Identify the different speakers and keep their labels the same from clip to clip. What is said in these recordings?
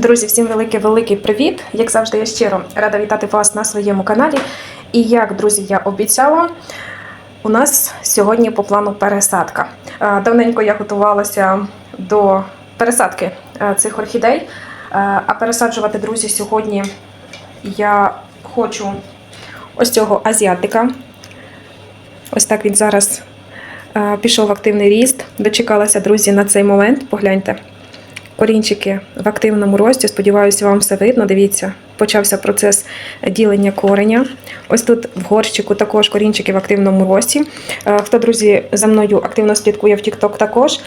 Speaker 1: Друзі, всім великий-великий привіт! Як завжди, я щиро рада вітати вас на своєму каналі. І як, друзі, я обіцяла, у нас сьогодні по плану пересадка. Е, Давненько я готувалася до пересадки е, цих орхідей. Е, А пересаджувати, друзі, сьогодні я хочу ось цього азіатика. Ось так він зараз пішов в активний ріст. Дочекалася, друзі, на цей момент. Погляньте. Корінчики в активному рості. Сподіваюся, вам все видно. Дивіться, почався процес ділення кореня. Ось тут в горщику також корінчики в активному рості. Е, Хто, друзі, за мною активно слідкує в TikTok також. е,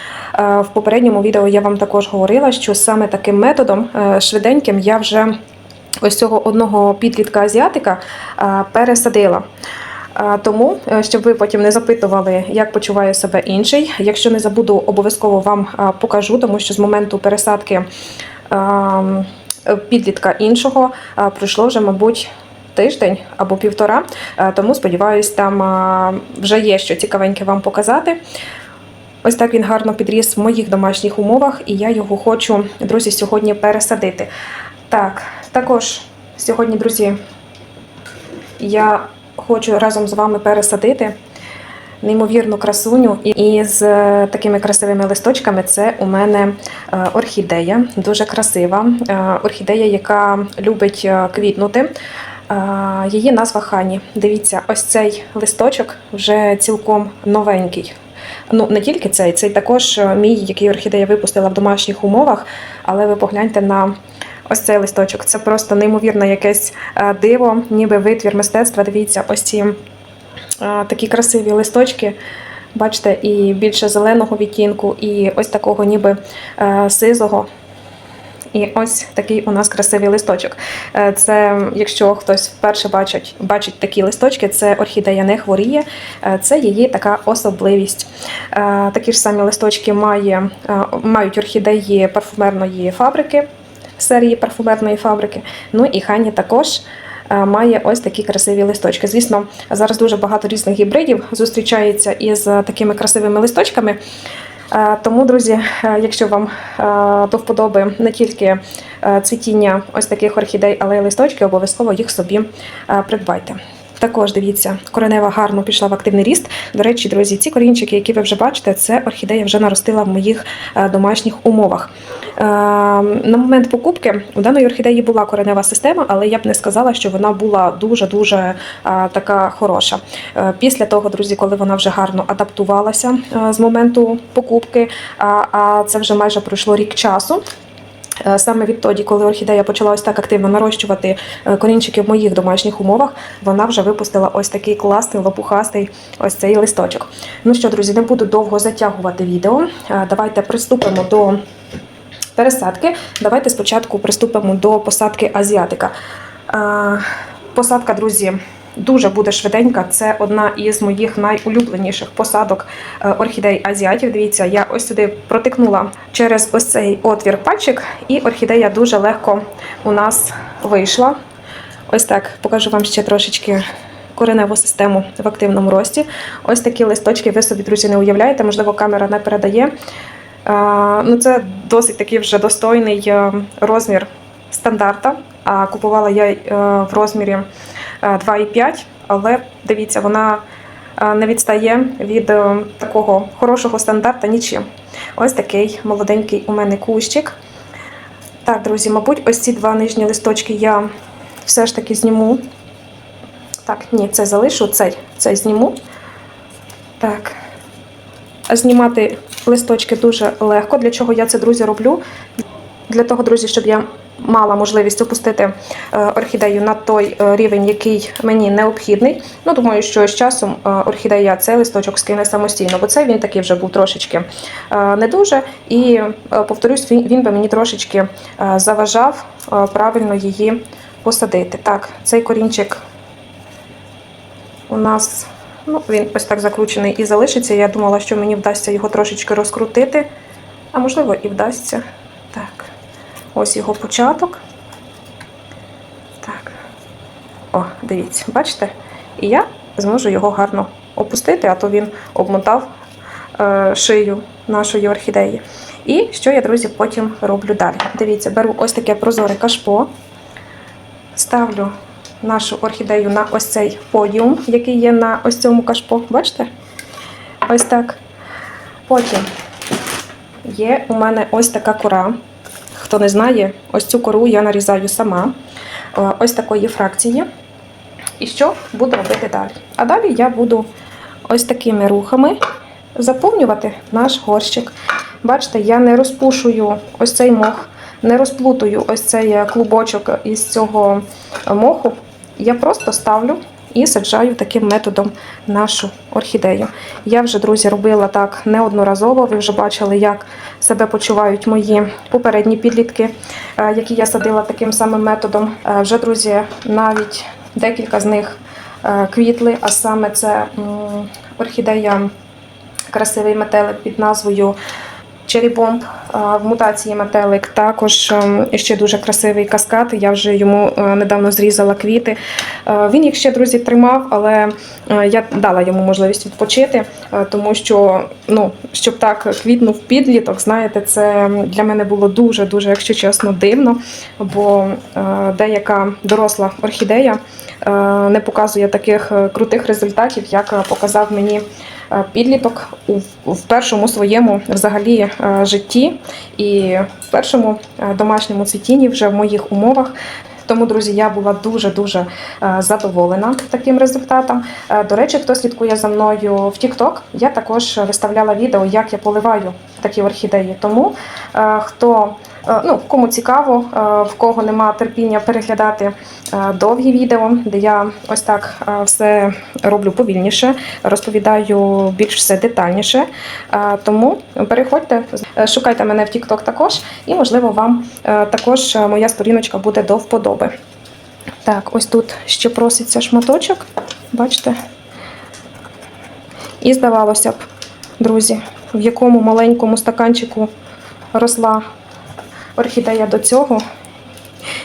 Speaker 1: В попередньому відео я вам також говорила, що саме таким методом е, швиденьким я вже ось цього одного підлітка азіатика пересадила. Тому, е, щоб ви потім не запитували, як почуває себе інший. Якщо не забуду, обов'язково вам покажу, тому що з моменту пересадки підлітка іншого пройшло вже, мабуть. Тиждень або півтора, тому сподіваюсь, там вже є що цікавеньке вам показати. Ось так він гарно підріс в моїх домашніх умовах, і я його хочу, друзі, сьогодні пересадити. Так, також сьогодні, друзі, я хочу разом з вами пересадити неймовірну красуню. І з е, такими красивими листочками це у мене е, орхідея, дуже красива. Е, Орхідея, яка любить квітнути. Її назва Хані. Дивіться, ось цей листочок вже цілком новенький. Ну, не тільки цей, цей також мій, який орхідея випустила в домашніх умовах, але ви погляньте на ось цей листочок. Це просто неймовірне якесь е, диво, ніби витвір мистецтва. Дивіться, ось ці е, такі красиві листочки. Бачите, і більше зеленого відтінку, і ось такого ніби е, сизого. І ось такий у нас красивий листочок. Це, якщо хтось вперше бачить, бачить такі листочки, це орхідея не хворіє, це її така особливість. Такі ж самі листочки має, мають орхідеї парфумерної фабрики, серії парфумерної фабрики. Ну і Хані також. е, Має ось такі красиві листочки. Звісно, зараз дуже багато різних гібридів зустрічається із е, такими красивими листочками. Е, Тому, друзі, якщо вам до вподоби не тільки цвітіння ось таких орхідей, але й листочки, обов'язково їх собі придбайте. Також дивіться, коренева гарно пішла в активний ріст. До речі, друзі, ці корінчики, які ви вже бачите, це орхідея вже наростила в моїх е, домашніх умовах. Е, На момент покупки у даної орхідеї була коренева система, але я б не сказала, що вона була дуже-дуже е, така хороша. Після того, друзі, коли вона вже гарно адаптувалася з моменту покупки, а це вже майже пройшло рік часу. Е, Саме відтоді, коли орхідея почала ось так активно нарощувати е, корінчики в моїх домашніх умовах, вона вже випустила ось такий класний лопухастий ось цей листочок. Ну що, друзі, не буду довго затягувати відео. Е, Давайте приступимо до пересадки. Давайте спочатку приступимо до посадки азіатика. Посадка, друзі. Дуже буде швиденька. Це одна із моїх найулюбленіших посадок е, орхідей азіатів. Дивіться, я ось сюди протикнула через ось цей отвір пальчик, і орхідея дуже легко у нас вийшла. Ось так покажу вам ще трошечки кореневу систему в активному рості. Ось такі листочки, ви собі, друзі, не уявляєте, можливо, камера не передає. Е, Ну, це досить такий вже достойний е, розмір стандарта. А купувала я в розмірі 2,5, але дивіться, вона е, не відстає від е, такого хорошого стандарта нічим. Ось такий молоденький у мене кущик. Так, друзі, мабуть, ось ці два нижні листочки я все ж таки зніму. Так, ні, це залишу, цей, цей зніму. Так. Знімати листочки дуже легко. Для чого я це, друзі, роблю? Для того, друзі, щоб я мала можливість опустити е, орхідею на той е, рівень, який мені необхідний. Ну, думаю, що з часом е, орхідея цей листочок скине самостійно, бо цей він такий вже був трошечки не дуже. І повторюсь, він, би мені трошечки заважав правильно її посадити. Так, цей корінчик у нас. Ну, він ось так закручений і залишиться. Я думала, що мені вдасться його трошечки розкрутити, а можливо і вдасться. Ось його початок. Так. О, дивіться, бачите? І я зможу його гарно опустити, а то він обмотав е, шию нашої орхідеї. І що я, друзі, потім роблю далі. Дивіться, беру ось таке прозоре кашпо, ставлю нашу орхідею на ось цей подіум, який є на ось цьому кашпо. Бачите? Ось так. Потім є у мене ось така кора. Хто не знає, ось цю кору я нарізаю сама. Е, Ось такої фракції. І що буду робити далі? А далі я буду ось такими рухами заповнювати наш горщик. Бачите, я не розпушую ось цей мох, не розплутую ось цей е, клубочок із цього е, моху. Я просто ставлю і саджаю таким методом нашу орхідею. Я вже, друзі, робила так неодноразово. Ви вже бачили, як себе почувають мої попередні підлітки, е, які я садила таким самим методом. Е, Вже, друзі, навіть декілька з них е, квітли, а саме це орхідея красивий метелик під назвою А, в мутації метелик. Також ще дуже красивий каскад. Я вже йому недавно зрізала квіти. Він їх ще друзі тримав, але я дала йому можливість відпочити, тому що ну, щоб так квітнув підліток, знаєте, це для мене було дуже дуже, якщо чесно, дивно. Бо деяка доросла орхідея не показує таких е, крутих результатів, як е, показав мені підліток у в першому своєму взагалі е, житті і в першому е, домашньому цвітінні вже в моїх умовах. Тому, друзі, я була дуже дуже задоволена таким результатом. Е, До речі, хто слідкує за мною в TikTok, я також виставляла відео, як я поливаю такі орхідеї. Тому е, хто е, ну кому цікаво, е, в кого нема терпіння переглядати е, довгі відео, де я ось так е, все роблю повільніше, розповідаю більш все детальніше. Е, Тому переходьте, е, шукайте мене в TikTok також, і можливо вам е, також е, моя сторіночка буде до вподоби. Так, ось тут ще проситься шматочок, бачите? І здавалося б, друзі, в якому маленькому стаканчику росла орхідея до цього,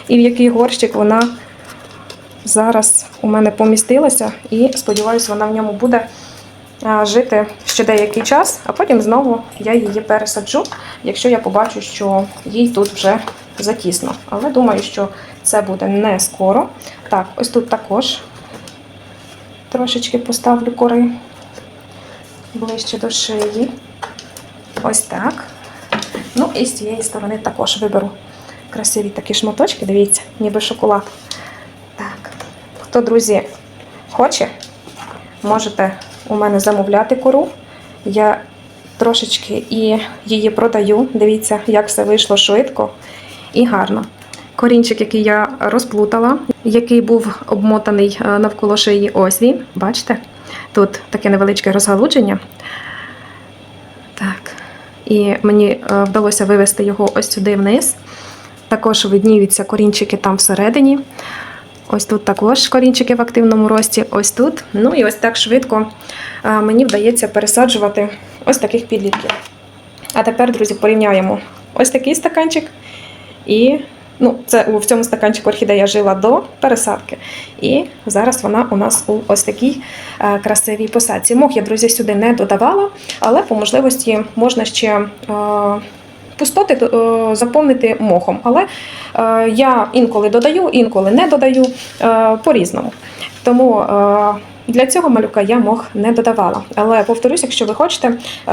Speaker 1: і в який горщик вона зараз у мене помістилася, і сподіваюся, вона в ньому буде жити ще деякий час, а потім знову я її пересаджу, якщо я побачу, що їй тут вже затісно. Але думаю, що це буде не скоро. Так, ось тут також трошечки поставлю кори ближче до шиї. Ось так. Ну і з цієї сторони також виберу красиві такі шматочки, дивіться, ніби шоколад. Так. Хто, друзі, хоче, можете у мене замовляти кору. Я трошечки і її продаю. Дивіться, як все вийшло швидко і гарно. Корінчик, який я розплутала, який був обмотаний е, навколо шиї, ось він. Бачите? Тут таке невеличке розгалудження. І мені е, вдалося вивести його ось сюди вниз. Також видніються корінчики там всередині. Ось тут також корінчики в активному рості, ось тут. Ну і ось так швидко е, мені вдається пересаджувати ось таких підлітків. А тепер, друзі, порівняємо ось такий стаканчик. І ну, це в цьому стаканчику орхідея жила до пересадки. І зараз вона у нас у ось такій е, красивій посадці. Мох я, друзі, сюди не додавала, але по можливості можна ще. е, Пустоти е, заповнити мохом, але я інколи додаю, інколи не додаю по-різному. Тому для цього малюка я мох не додавала. Але повторюсь, якщо ви хочете,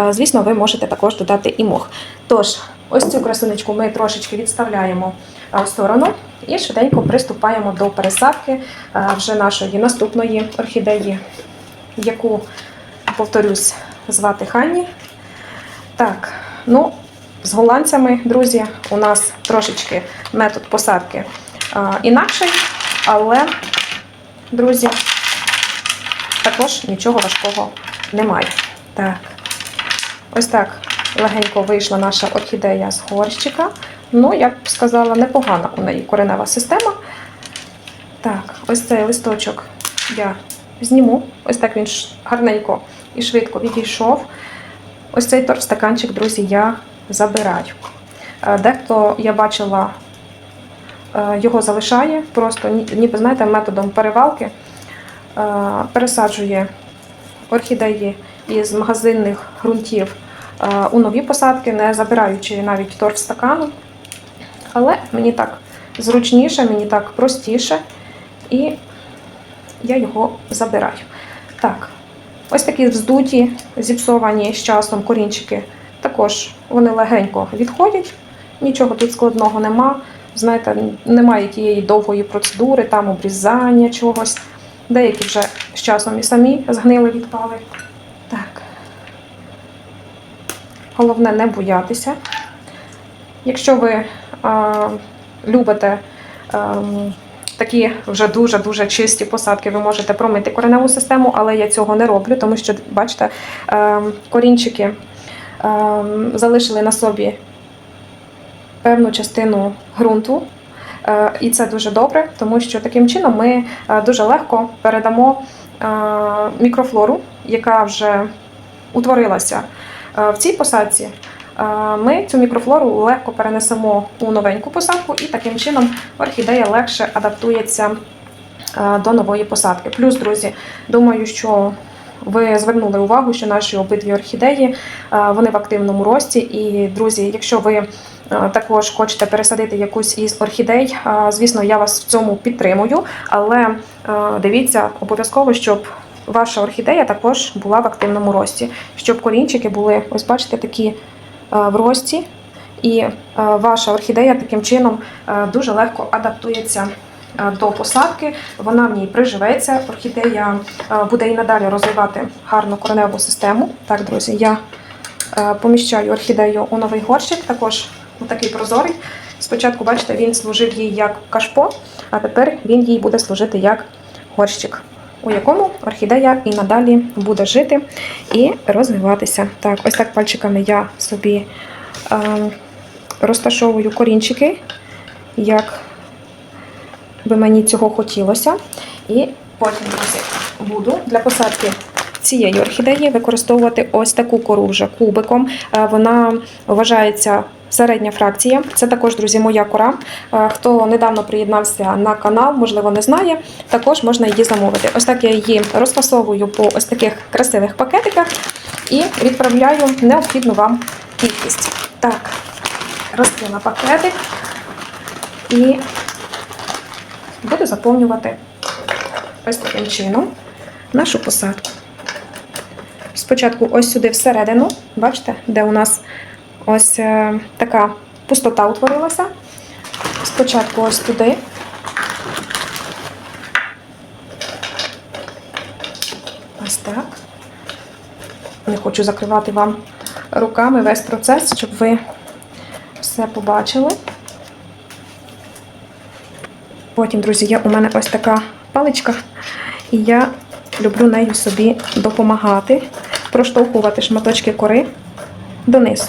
Speaker 1: звісно, ви можете також додати і мох. Тож, ось цю красунечку ми трошечки відставляємо в сторону і швиденько приступаємо до пересадки е, вже нашої наступної орхідеї, яку, повторюсь, звати Ханні. Так, ну. З голландцями, друзі, у нас трошечки метод посадки інакший, але, друзі, також нічого важкого немає. Так, ось так легенько вийшла наша орхідея з горщика. Ну, я б сказала, непогана у неї коренева система. Так, ось цей листочок я зніму. Ось так він гарненько і швидко відійшов. Ось цей торфстаканчик, друзі, я забираю. Е, Дехто я бачила, е, його залишає, просто ніби знаєте, методом перевалки е, пересаджує орхідеї із магазинних ґрунтів у нові посадки, не забираючи навіть торф стакану. Але мені так зручніше, мені так простіше, і я його забираю. Так, ось такі вздуті, зіпсовані з часом корінчики. Також вони легенько відходять, нічого тут складного нема. Знаєте, немає тієї довгої процедури, там обрізання чогось. Деякі вже з часом і самі згнили відпали. Так. Головне не боятися. Якщо ви любите а, такі вже дуже-дуже чисті посадки, ви можете промити кореневу систему, але я цього не роблю, тому що, бачите, а, корінчики а, залишили на собі певну частину ґрунту. Е, І це дуже добре, тому що таким чином ми е, дуже легко передамо е, мікрофлору, яка вже утворилася в цій посадці. Ми цю мікрофлору легко перенесемо у новеньку посадку, і таким чином орхідея легше адаптується до нової посадки. Плюс, друзі, думаю, що ви звернули увагу, що наші обидві орхідеї вони в активному рості. І, друзі, якщо ви також хочете пересадити якусь із орхідей, звісно, я вас в цьому підтримую, але дивіться обов'язково, щоб ваша орхідея також була в активному рості, щоб корінчики були, ось бачите, такі в рості. І е, ваша орхідея таким чином е, дуже легко адаптується е, до посадки, вона в ній приживеться. Орхідея е, буде і надалі розвивати гарну кореневу систему. Так, друзі, я е, поміщаю орхідею у новий горщик, також такий прозорий. Спочатку, бачите, він служив їй як кашпо, а тепер він їй буде служити як горщик, у якому орхідея і надалі буде жити і розвиватися. Так, ось так пальчиками я собі е, розташовую корінчики, як би мені цього хотілося. І потім буду для посадки цієї орхідеї використовувати ось таку кору вже кубиком. Е, Вона вважається середня фракція. Це також, друзі, моя кора. Е, Хто недавно приєднався на канал, можливо, не знає, також можна її замовити. Ось так я її розфасовую по ось таких красивих пакетиках і відправляю необхідну вам кількість. Так, розкрила пакетик і буду заповнювати ось таким чином нашу посадку. Спочатку ось сюди всередину, бачите, де у нас ось е, така пустота утворилася. Спочатку ось туди. Ось так. Не хочу закривати вам руками весь процес, щоб ви все побачили. Потім, друзі, є у мене ось така паличка, і я люблю нею собі допомагати, проштовхувати шматочки кори донизу.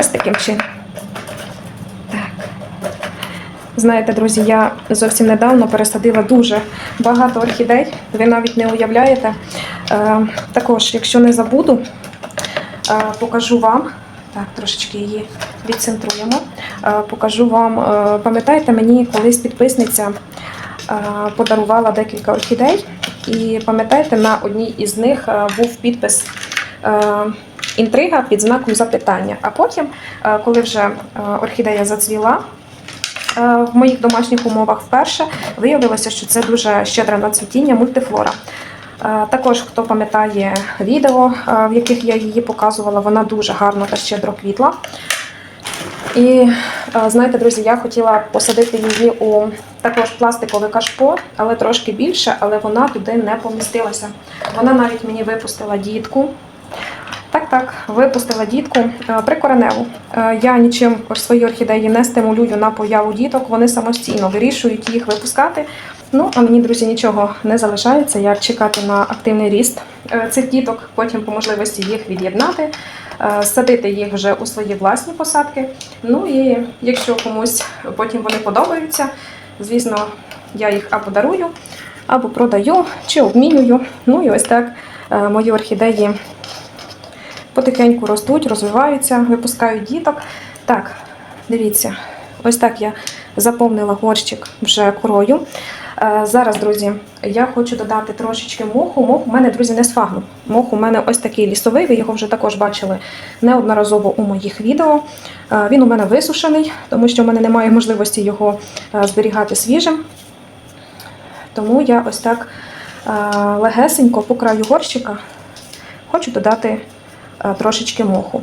Speaker 1: Ось таким чином. Так. Знаєте, друзі, я зовсім недавно пересадила дуже багато орхідей. Ви навіть не уявляєте. Е, також, якщо не забуду, е, покажу вам. Так, трошечки її відцентруємо. Е, покажу вам, пам'ятаєте, мені колись підписниця подарувала декілька орхідей. І пам'ятаєте, на одній із них був підпис інтрига під знаком запитання. А потім, е, коли вже е, орхідея зацвіла, е, в моїх домашніх умовах вперше виявилося, що це дуже щедре на цвітіння мультифлора. Також, хто пам'ятає відео, в яких я її показувала, вона дуже гарно та щедро квітла. І знаєте, друзі, я хотіла посадити її у також пластикове кашпо, але трошки більше, але вона туди не помістилася. Вона навіть мені випустила дітку. Так, так, випустила дітку е, прикореневу. Е, Я нічим свої орхідеї не стимулюю на появу діток, вони самостійно вирішують їх випускати. Ну, а мені, друзі, нічого не залишається, як чекати на активний ріст е, цих діток, потім по можливості їх від'єднати, садити їх вже у свої власні посадки. Ну і якщо комусь потім вони подобаються, звісно, я їх або дарую, або продаю чи обмінюю. Ну і ось так мої орхідеї потихеньку ростуть, розвиваються, випускають діток. Так, дивіться, ось так я заповнила горщик вже корою. Е, Зараз, друзі, я хочу додати трошечки моху. Мох у мене, друзі, не сфагну. Мох у мене ось такий лісовий, ви його вже також бачили неодноразово у моїх відео. Е, Він у мене висушений, тому що в мене немає можливості його е, зберігати свіжим. Тому я ось так легесенько по краю горщика хочу додати трошечки моху.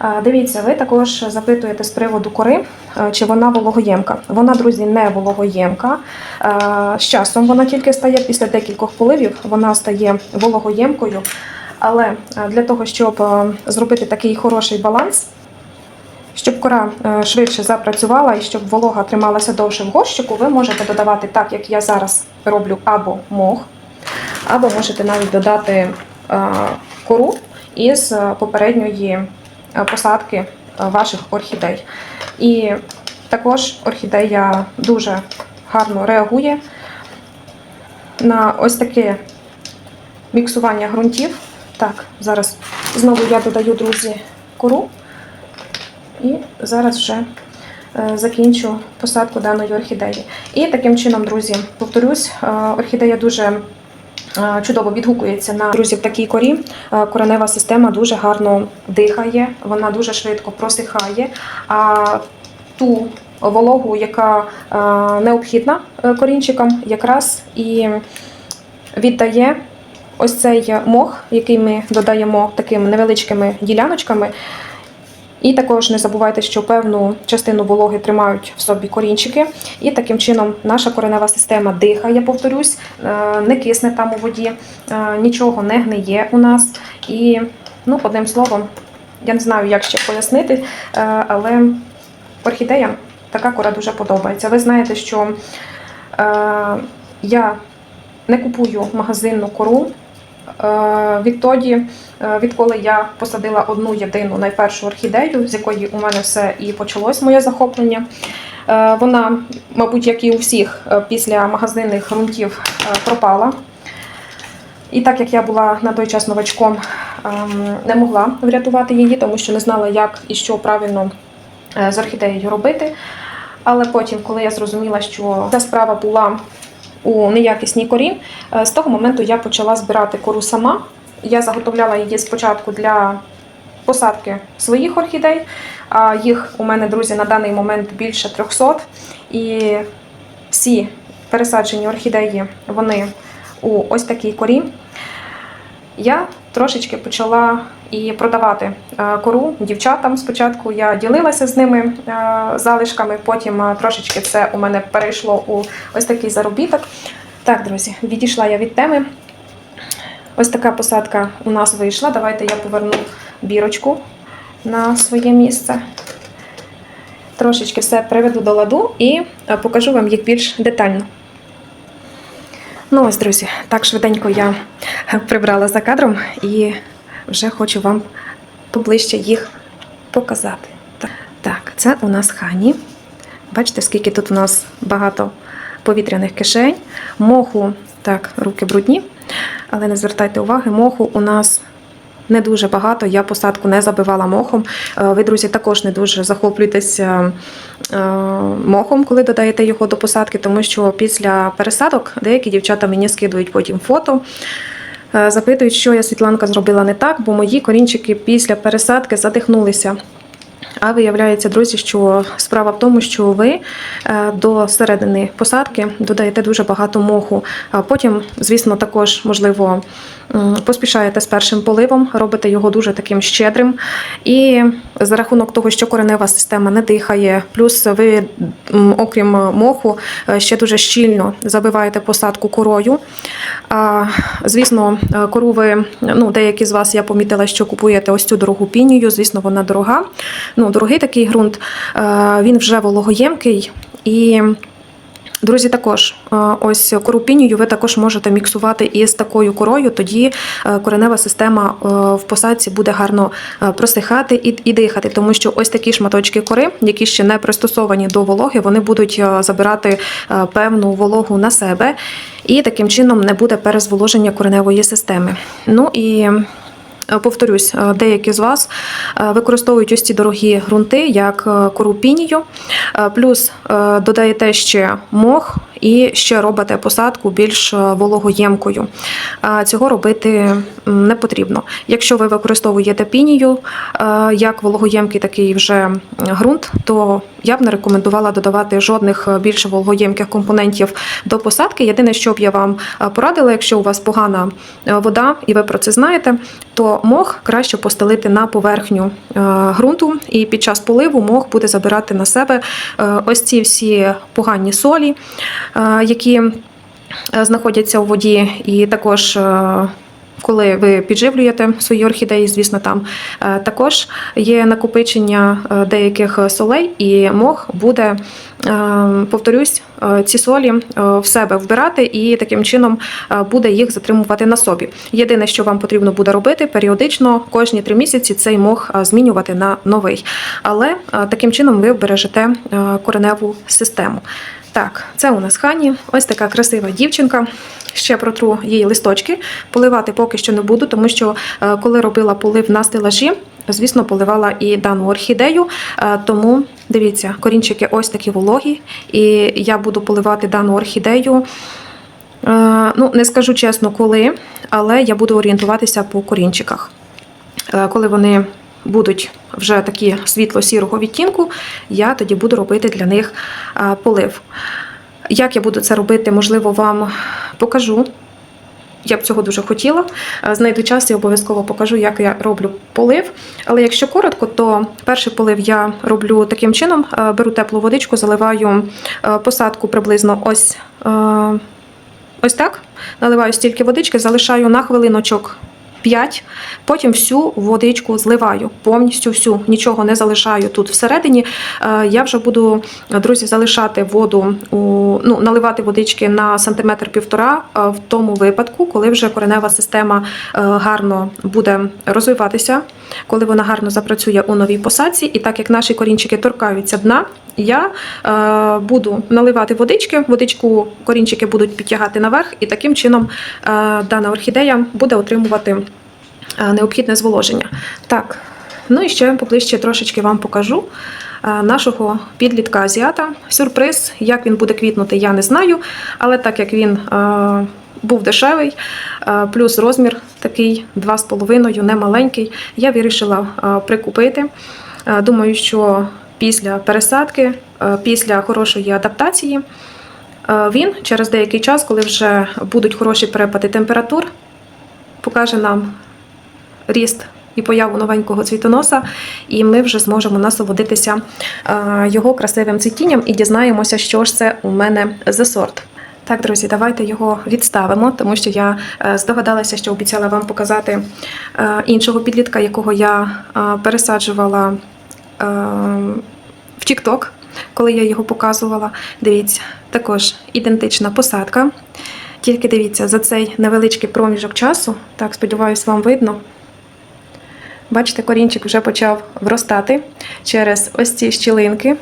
Speaker 1: Е, Дивіться, ви також запитуєте з приводу кори, е, чи вона вологоємка. Вона, друзі, не вологоємка. Е, З часом вона тільки стає після декількох поливів, вона стає вологоємкою. Але е, для того, щоб е, зробити такий хороший баланс, щоб кора е, швидше запрацювала і щоб волога трималася довше в горщику, ви можете додавати так, як я зараз роблю, або мох, або можете навіть додати е, кору із е, попередньої е, посадки е, ваших орхідей. І також орхідея дуже гарно реагує на ось таке міксування ґрунтів. Так, зараз знову я додаю, друзі, кору. І зараз вже закінчу посадку даної орхідеї. І таким чином, друзі, повторюсь, орхідея дуже чудово відгукується на друзі в такій корі. Коренева система дуже гарно дихає, вона дуже швидко просихає. А ту вологу, яка необхідна е, корінчикам, якраз і віддає ось цей мох, який ми додаємо такими невеличкими діляночками. І також не забувайте, що певну частину вологи тримають в собі корінчики, і таким чином наша коренева система дихає, я повторюсь, е, не кисне там у воді, е, нічого не гниє у нас. І, ну, одним словом, я не знаю, як ще пояснити, е, але орхідеям така кора дуже подобається. Ви знаєте, що я не купую магазинну кору. Е, Відтоді, е, відколи я посадила одну єдину найпершу орхідею, з якої у мене все і почалось моє захоплення. Е, Вона, мабуть, як і у всіх, після магазинних ґрунтів пропала. І так як я була на той час новачком, ем, не могла врятувати її, тому що не знала, як і що правильно з орхідеєю робити. Але потім, коли я зрозуміла, що ця справа була у неякісній корі, е, з того моменту я почала збирати кору сама. Я заготовляла її спочатку для посадки своїх орхідей, а їх у мене, друзі, на даний момент більше 300. І всі пересаджені орхідеї вони у ось такій корі. Я трошечки почала і продавати е, кору дівчатам. Спочатку я ділилася з ними е, залишками, потім е, трошечки це у мене перейшло у ось такий заробіток. Так, друзі, відійшла я від теми. Ось така посадка у нас вийшла. Давайте я поверну бірочку на своє місце. Трошечки все приведу до ладу і покажу вам їх більш детально. Ну ось, друзі, так швиденько я прибрала за кадром і вже хочу вам поближче їх показати. Так, це у нас хані. Бачите, скільки тут у нас багато повітряних кишень. Моху, так, руки брудні, але не звертайте уваги, моху у нас не дуже багато. Я посадку не забивала мохом. Е, Ви, друзі, також не дуже захоплюйтеся е, мохом, коли додаєте його до посадки, тому що після пересадок деякі дівчата мені скидують потім фото. Е, Запитують, що я Світланка зробила не так, бо мої корінчики після пересадки задихнулися. А виявляється, друзі, що справа в тому, що ви е, до середини посадки додаєте дуже багато моху. Потім, звісно, також можливо поспішаєте з першим поливом, робите його дуже таким щедрим. І за рахунок того, що коренева система не дихає, плюс ви, окрім моху, е, ще дуже щільно забиваєте посадку корою. Звісно, е, кору ви, ну, деякі з вас я помітила, що купуєте ось цю дорогу пінію. Звісно, вона дорога. Ну, дорогий такий ґрунт, Е, він вже вологоємкий і. Друзі, також е, ось кору пінію ви також можете міксувати із такою корою, тоді е, коренева система е, в посадці буде гарно просихати і, і дихати, тому що ось такі шматочки кори, які ще не пристосовані до вологи, вони будуть забирати певну вологу на себе, і таким чином не буде перезволоження кореневої системи. Ну і Повторюсь, е, деякі з вас е, використовують ось ці дорогі ґрунти, як е, кору пінію, Е, плюс е, додаєте ще мох і ще робите посадку більш е, вологоємкою. Цього робити не потрібно. Якщо ви використовуєте пінію е, як вологоємкий такий вже ґрунт, то я б не рекомендувала додавати жодних е, більш вологоємких компонентів до посадки. Єдине, що б я вам порадила, якщо у вас погана вода, і ви про це знаєте, то мох краще постелити на поверхню ґрунту, і під час поливу мох буде забирати на себе ось ці всі погані солі, які е, знаходяться у воді, і також. е, Коли ви підживлюєте свої орхідеї, звісно, там е, також є накопичення е, деяких солей, і мох буде, е, повторюсь, е, ці солі е, в себе вбирати і таким чином е, буде їх затримувати на собі. Єдине, що вам потрібно буде робити, періодично кожні три місяці цей мох е, змінювати на новий. Але е, таким чином ви вбережете е, кореневу систему. Так, це у нас Хані. Ось така красива дівчинка. Ще протру її листочки. Поливати поки що не буду, тому що е, коли робила полив на стелажі, звісно, поливала і дану орхідею. Е, Тому дивіться, корінчики ось такі вологі, і я буду поливати дану орхідею. Е, Ну, не скажу чесно, коли, але я буду орієнтуватися по корінчиках. Коли вони будуть вже такі світло-сірого відтінку, я тоді буду робити для них полив. Як я буду це робити, можливо, вам покажу. Я б цього дуже хотіла. Знайду час і обов'язково покажу, як я роблю полив. Але якщо коротко, то перший полив я роблю таким чином: беру теплу водичку, заливаю посадку приблизно ось, ось так. Наливаю стільки водички, залишаю на хвилиночок 5, потім всю водичку зливаю, повністю всю, нічого не залишаю тут всередині. Е, Я вже буду, друзі, залишати воду, ну, наливати водички на сантиметр півтора е, в тому випадку, коли вже коренева система е, гарно буде розвиватися, коли вона гарно запрацює у новій посадці. І так як наші корінчики торкаються дна, я е, буду наливати водички, водичку корінчики будуть підтягати наверх, і таким чином е, дана орхідея буде отримувати е, необхідне зволоження. Так, ну і ще поближче трошечки вам покажу е, нашого підлітка азіата. Сюрприз, як він буде квітнути, я не знаю, але так як він. Е, був дешевий, е, плюс розмір такий 2,5, не маленький. Я вирішила е, прикупити. Е, Думаю, що після пересадки, е, після хорошої адаптації, е, він через деякий час, коли вже будуть хороші перепади температур, покаже нам ріст і появу новенького цвітоноса, і ми вже зможемо насолодитися е, його красивим цвітінням і дізнаємося, що ж це у мене за сорт. Так, друзі, давайте його відставимо, тому що я здогадалася, що обіцяла вам показати іншого підлітка, якого я пересаджувала в TikTok, коли я його показувала. Дивіться, також ідентична посадка. Тільки дивіться, за цей невеличкий проміжок часу, так сподіваюся, вам видно. Бачите, корінчик вже почав вростати через ось ці щілинки.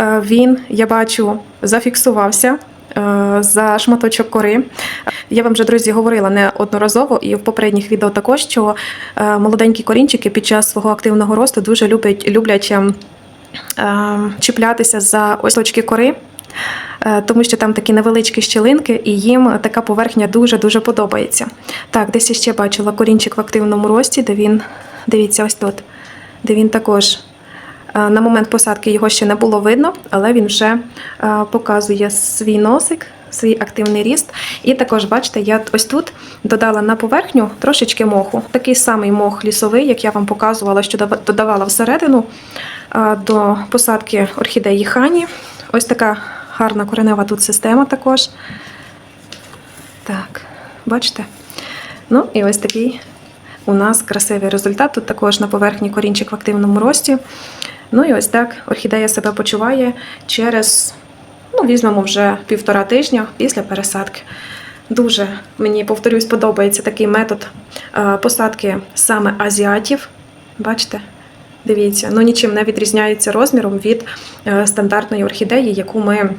Speaker 1: Е, Він, я бачу, зафіксувався за шматочок кори. Я вам вже, друзі, говорила неодноразово і в попередніх відео також, що е, молоденькі корінчики під час свого активного росту дуже люблять, люблять ем, е, чіплятися за ось точки кори. е, Тому що там такі невеличкі щілинки, і їм така поверхня дуже-дуже подобається. Так, десь я ще бачила корінчик в активному рості, де він, дивіться, ось тут, де він також е, на момент посадки його ще не було видно, але він вже е, показує свій носик, свій активний ріст. І також, бачите, я ось тут додала на поверхню трошечки моху. Такий самий мох лісовий, як я вам показувала, що додавала всередину е, до посадки орхідеї хані. Ось така гарна коренева тут система також. Так, бачите? Ну і ось такий у нас красивий результат. Тут також на поверхні корінчик в активному рості. Ну і ось так орхідея себе почуває через, ну, візьмемо вже півтора тижня після пересадки. Дуже мені, повторюсь, подобається такий метод е, посадки саме азіатів. Бачите? Дивіться, ну нічим не відрізняється розміром від е, стандартної орхідеї, яку ми е,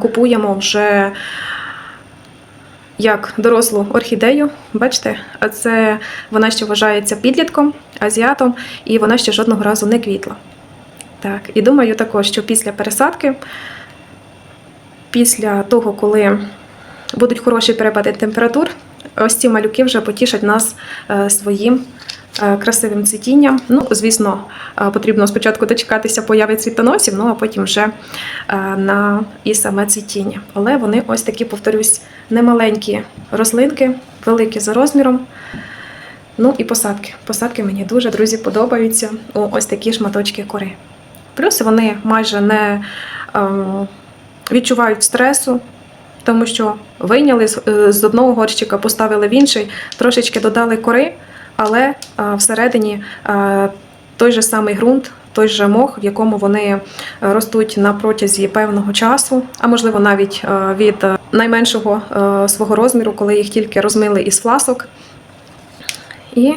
Speaker 1: купуємо вже як дорослу орхідею. Бачите, а це вона ще вважається підлітком, азіатом, і вона ще жодного разу не квітла. Так, і думаю також, що після пересадки після того, коли будуть хороші перепади температур, ось ці малюки вже потішать нас е, своїм е, красивим цвітінням. Ну, звісно, е, потрібно спочатку дочекатися появи цвітоносів, ну а потім вже на і саме цвітіння. Але вони ось такі, повторюсь, немаленькі рослинки, великі за розміром. Ну і посадки. Посадки мені дуже, друзі, подобаються. у Ось такі шматочки кори. Плюс вони майже не ем, відчувають стресу, тому що вийняли з, е, одного горщика, поставили в інший, трошечки додали кори, але е, всередині е, той же самий ґрунт, той же мох, в якому вони ростуть на протязі певного часу, а можливо навіть від найменшого свого розміру, коли їх тільки розмили із фласок. І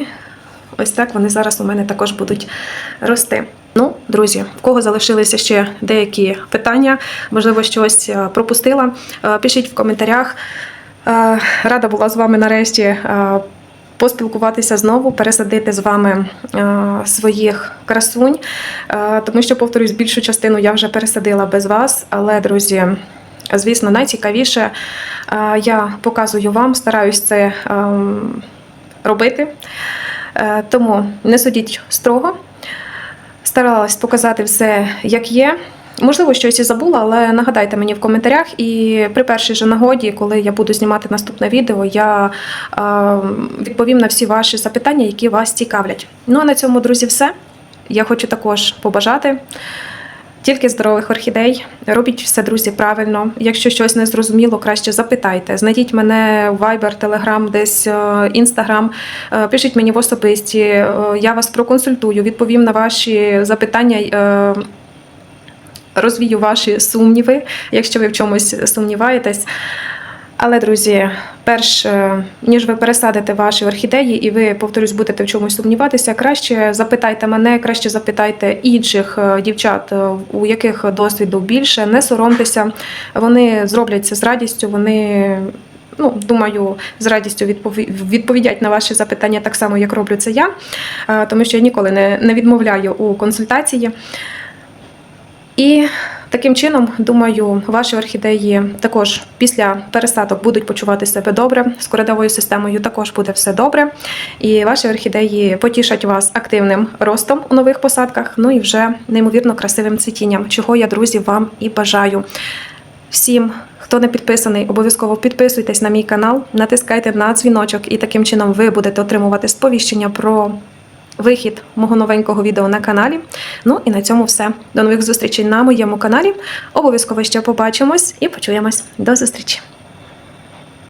Speaker 1: ось так вони зараз у мене також будуть рости. Ну, друзі, в кого залишилися ще деякі питання, можливо, щось е, пропустила, е, пишіть в коментарях. Е, Рада була з вами нарешті поспілкуватися знову, пересадити з вами своїх красунь, тому що, повторюсь, більшу частину я вже пересадила без вас. Але, друзі, звісно, найцікавіше я показую вам, стараюсь це ем, робити. Тому не судіть строго. Старалась показати все, як є. Можливо, щось і забула, але нагадайте мені в коментарях. І при першій же нагоді, коли я буду знімати наступне відео, я відповім на всі ваші запитання, які вас цікавлять. Ну а на цьому, друзі, все. Я хочу також побажати тільки здорових орхідей. Робіть все, друзі, правильно. Якщо щось не зрозуміло, краще запитайте. Знайдіть мене в Viber, Telegram, десь е, Instagram. Е, Пишіть мені в особисті. Е, Я вас проконсультую, відповім на ваші запитання. Розвію ваші сумніви, якщо ви в чомусь сумніваєтесь. Але, друзі, перш е, ніж ви пересадите ваші орхідеї і ви, повторюсь, будете в чомусь сумніватися, краще запитайте мене, краще запитайте інших е, дівчат, е, у яких досвіду більше, не соромтеся. Вони зроблять це з радістю, вони. Ну, думаю, з радістю відпові- відповідять на ваші запитання так само, як роблю це я, тому що я ніколи не відмовляю у консультації. І таким чином, думаю, ваші орхідеї також після пересадок будуть почувати себе добре. З кореневою системою також буде все добре. І ваші орхідеї потішать вас активним ростом у нових посадках, ну і вже неймовірно красивим цвітінням, чого я, друзі, вам і бажаю. Всім, хто не підписаний, обов'язково підписуйтесь на мій канал, натискайте на дзвіночок, і таким чином ви будете отримувати сповіщення про вихід мого новенького відео на каналі. Ну і на цьому все. До нових зустрічей на моєму каналі. Обов'язково ще побачимось і почуємось. До зустрічі!